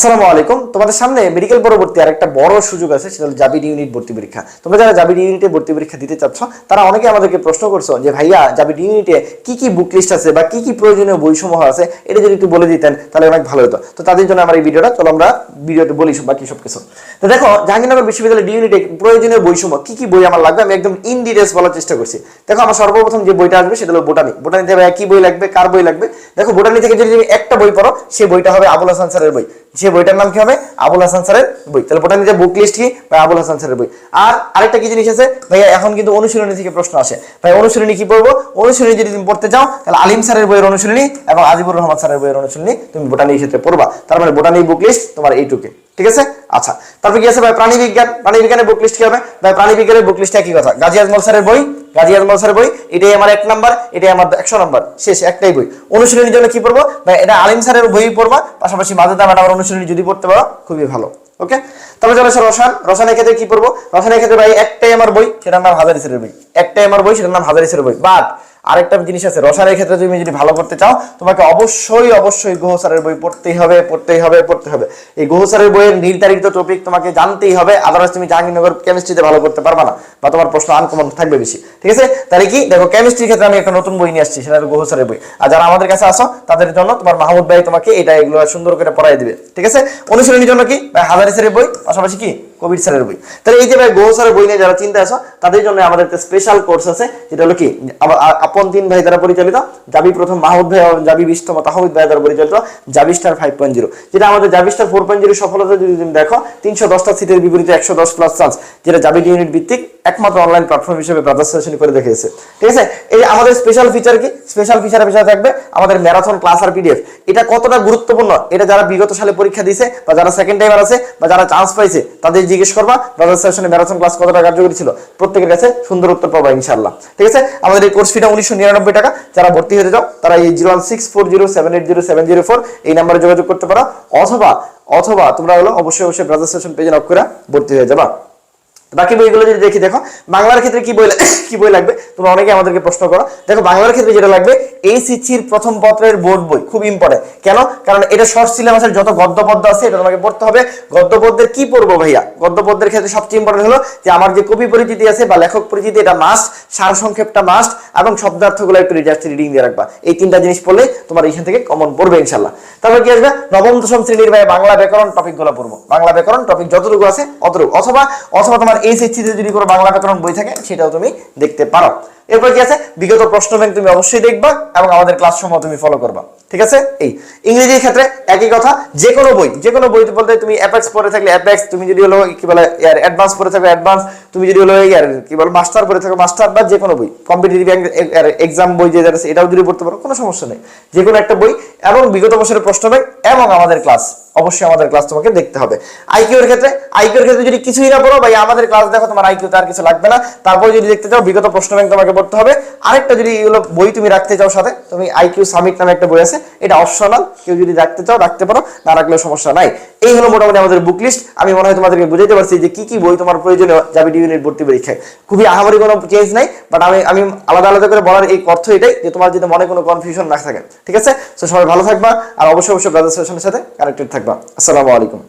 আসসালামু আলাইকুম। তোমাদের সামনে মেডিকেল পরবর্তী আর একটা বড় সুযোগ আছে, সেটা হলো জাবিড ইউনিট ভর্তি পরীক্ষা। তোমরা যারা জাবিড ইউনিটে ভর্তি পরীক্ষা দিতে চাচ্ছ, তারা অনেকে আমাদেরকে প্রশ্ন করছ যে, ভাইয়া জাবিড ইউনিটে কি কি বুক লিস্ট আছে বা কি কি প্রয়োজনীয় বইসমূহ আছে? এটা যদি একটু বলে দিতেন, তাহলে অনেক ভালো হতো। তো তাদের জন্য আমার এই ভিডিওটা, চলো আমরা ভিডিওতে বলি বাকি সব কিছু তো দেখো, জাহাঙ্গীরনগর বিশ্ববিদ্যালয় ডি ইউনিটে প্রয়োজনীয় বইসমূহ, কি কি বই আমার লাগবে? আমি একদম ইন ডিটেলস বলার চেষ্টা করছি। দেখো, আমার সর্বপ্রথম যে বইটা আসবে, সেটা হলো বোটানি বোটানিতে ভাইয়া কি বই লাগবে? কার বই লাগবে? দেখো বোটানি থেকে যদি তুমি একটা বই পড়ো সেই বইটা হবে আবুল হাসান স্যারের বই। সে বইটার নাম কি হবে? আবুল হাসান স্যারের বই। তাহলে বোটানিতে বুক লিস্ট কি? ভাই, আবুল হাসান স্যারের বই। আর আরেকটা কি জিনিস আছে? ভাইয়া, এখন কিন্তু অনুশীলনী থেকে প্রশ্ন আসে। ভাই, অনুশীলনী কি পড়ব? অনুশীলনী যদি তুমি পড়তে চাও, তাহলে আলিম স্যারের বইয়ের অনুশীলনী এবং আজিবুর রহমান স্যারের বইয়ের অনুশীলনী তুমি বোটানির ক্ষেত্রে পড়বা। তার মানে বোটানি বুক লিস্ট তোমার এইটুকে। ঠিক আছে? আচ্ছা। তারপর কি আছে ভাই? প্রাণী বিজ্ঞান প্রাণী বিজ্ঞানের বুক লিস্ট কি হবে? ভাই, প্রাণী বিজ্ঞানের বুক লিস্ট একই কথা। গাজী আজমল স্যারের বই গাজী আজমল স্যারের বই, এটাই আমার এক নাম্বার, এটাই আমার একশো নাম্বার। শেষ, একটাই বই। অনুশীলনীর জন্য কি পড়ব? ভাই, এটা আলিম স্যারের বই পড়বা, পাশাপাশি মাজেদা ম্যাডামের অনুশীলনী যদি পড়তে পারো, খুবই ভালো। ওকে? তবে চলে আসে রসায়ন রসায়নের ক্ষেত্রে কি পড়ব? রসানের ক্ষেত্রে ভাই, একটাই আমার বই, সেটার নাম হাজার ইসের বই। একটাই আমার বই, সেটার নাম হাজার ইসের বই। বাট আরেকটা জিনিস আছে, রসায়নের ক্ষেত্রে তুমি যদি ভালো করতে চাও, তোমাকে অবশ্যই অবশ্যই গ্রহ স্যারের বই পড়তেই হবে পড়তেই হবে, পড়তে হবে। এই গ্রহ স্যারের বইয়ের নির্ধারিত টপিক তোমাকে জানতেই হবে আদারওয়াইজ তুমি জাহাঙ্গীরনগর কেমিস্ট্রিতে ভালো করতে পারবা না, বা তোমার প্রশ্ন আনকমন থাকবে বেশি। ঠিক আছে? তাহলে কি? দেখো কেমিস্ট্রির ক্ষেত্রে আমি একটা নতুন বই নিয়ে আসছি, সেটা গ্রহ বই। আর যারা আমাদের কাছে আসো, তাদের জন্য তোমার মাহমুদ ভাই তোমাকে এটা এগুলো সুন্দর করে পড়াই দিবে। ঠিক আছে? অনুশীলনীর জন্য কি? ভাই, হাজারি বই, পাশাপাশি কি? কবির স্যারের বই। তাহলে এই যে ভাই বহু স্যারের বই নিয়ে যারা চিন্তা আছো, তাদের জন্য আমাদের একটা স্পেশাল কোর্স আছে, যেটা হলো কি আপন তিন ভাই দ্বারা পরিচালিত, জাবি প্রথম মাহমুদ ভাই জাবি বিশতম তাহমিদ ভাই দ্বারা পরিচালিত Jabi star five point zero যেটা আমাদের Jabi star four point zero সফলতা যদি তুমি দেখো, তিনশো দশটা সিটের বিপরীতে একশো দশ প্লাস চান্স যেটা জাবি ইউনিট ভিত্তিক একমাত্র অনলাইন প্ল্যাটফর্ম হিসেবে ব্রাদার্স সেশন করে দেখিয়েছে। ঠিক আছে? এই আমাদের স্পেশাল ফিচার কি? স্পেশাল ফিচার বিষয় থাকবে আমাদের ম্যারাথন ক্লাস আর পিডিএফ এটা কতটা গুরুত্বপূর্ণ? এটা যারা বিগত সালে পরীক্ষা দিয়েছে বা যারা সেকেন্ড টাইমার আছে বা যারা চান্স পাইছে, তাদের জিজ্ঞেস করবা ব্রাদার্স সেশনে ম্যারাথন ক্লাস কতটা কার্যকরী ছিল? প্রত্যেকের কাছে সুন্দর উত্তর পাবা ইনশাল্লাহ ঠিক আছে? আমাদের এই কোর্স ফিটা উনিশশো নিরানব্বই টাকা। যারা ভর্তি হতে যাও তারা এই zero one six four zero seven eight zero seven zero four এই নাম্বারে যোগাযোগ করতে পারো। অথবা অথবা তোমরা হলো অবশ্যই অবশ্যই ব্রাদার্স সেশন পেজে নক করে ভর্তি হয়ে যাবা। বাকি বইগুলো যদি দেখি, দেখো, বাংলার ক্ষেত্রে কি বই কি বই লাগবে? তোমরা অনেকে আমাদেরকে প্রশ্ন করো। দেখো, বাংলার ক্ষেত্রে যেটা লাগবে এই সিচির প্রথম পত্রের বোর্ড বই, খুব ইম্পর্টেন্ট কেন? কারণ এটা শর্ট সিলেবাসের যত গদ্য পদ্য আছে, এটা তোমাকে পড়তে হবে। গদ্য পদ্যের কি পড়ব ভাইয়া? গদ্য পদ্যের ক্ষেত্রে সবচেয়ে ইম্পর্টেন্ট হলো যে, আমার যে কবি পরিচিতি আছে বা লেখক পরিচিতি, এটা মাস্ট সার সংক্ষেপটা মাস্ট এবং শব্দার্থগুলো একটু জাস্ট রিডিং দিয়ে রাখবা। এই তিনটা জিনিস পড়লে তোমার এখান থেকে কমন পড়বে ইনশাল্লাহ তারপর কি আসবে? নবম দশম শ্রেণির ভাই বাংলা ব্যাকরণ টপিকগুলো পড়ব। বাংলা ব্যাকরণ টপিক যতটুকু আছে, অতটুকু। অথবা অথবা তোমার এইচএসসি তে যদি কোনো বাংলা ব্যাকরণ বই থাকে, সেটাও তুমি দেখতে পারো। এরপর কি আছে? বিগত প্রশ্ন ব্যাংক তুমি অবশ্যই দেখবা এবং আমাদের ক্লাস সমূহ তুমি ফলো করবা। ঠিক আছে? এই, ইংরেজির ক্ষেত্রে একই কথা যে কোনো বই যে কোনো বই বলতে তুমি অ্যাপেক্স পড়ে থাকলে অ্যাপেক্স তুমি যদি হলো কি বলে অ্যাডভান্স পড়ে থাকলে অ্যাডভান্স তুমি যদি হলো কি বলে মাস্টার পড়ে থাকো মাস্টার বা যে কোনো বই কম্পিটিটিভ এক্সাম বই যে আছে এটাও যদি পড়তে পারো, কোনো সমস্যা নেই। যে কোনো একটা বই এবং বিগত বছরের প্রশ্ন ব্যাংক এবং আমাদের ক্লাস অবশ্যই আমাদের ক্লাস তোমাকে দেখতে হবে। আইকিউ এর ক্ষেত্রে আইকিউ এর ক্ষেত্রে যদি কিছুই না পড়ো, ভাই, আমাদের ক্লাস দেখো, তোমার আইকিউ তার কিছু লাগবে না। তারপর যদি দেখতে চাও, বিগত প্রশ্ন ব্যাংক তোমাকে পড়তে হবে। আরেকটা যদি এগুলো বই তুমি রাখতে চাও সাথে, তুমি আইকিউ সামিট নামে একটা বই আছে, এটা অপশনাল কেউ যদি রাখতে চাও, রাখতে পারো, না রাখলেও সমস্যা নাই। এই হলো মোটামুটি আমাদের বুক লিস্ট আমি মনে হয় তোমাদেরকে বুঝাইতে পারছি যে কি কি বই তোমার প্রয়োজনীয়, যাবে ইউনিট ভর্তি পরীক্ষায়। খুবই আহামরি কোনো চেঞ্জ নাই বাট আমি আমি আলাদা আলাদা করে বলার এই অর্থ এটাই যে তোমার যদি মনে কোনো কনফিউশন না থাকে, ঠিক আছে? তো সবাই ভালো থাকবা, আর অবশ্যই অবশ্যই ব্রাদার সেশনের সাথে কানেক্টেড থাকবা। আসসালামু আলাইকুম।